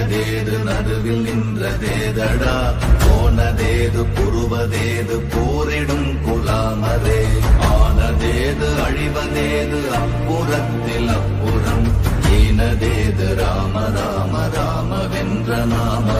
நீயதேது நடுவில் நின்றதேதடா? போனதேது புருவதேது போரிடும் குலாமரே. ஆனதேது அழிவதேது அப்புறத்தில் அப்புறம். ஈனதேது ராம ராம ராம வென்ற நாமமே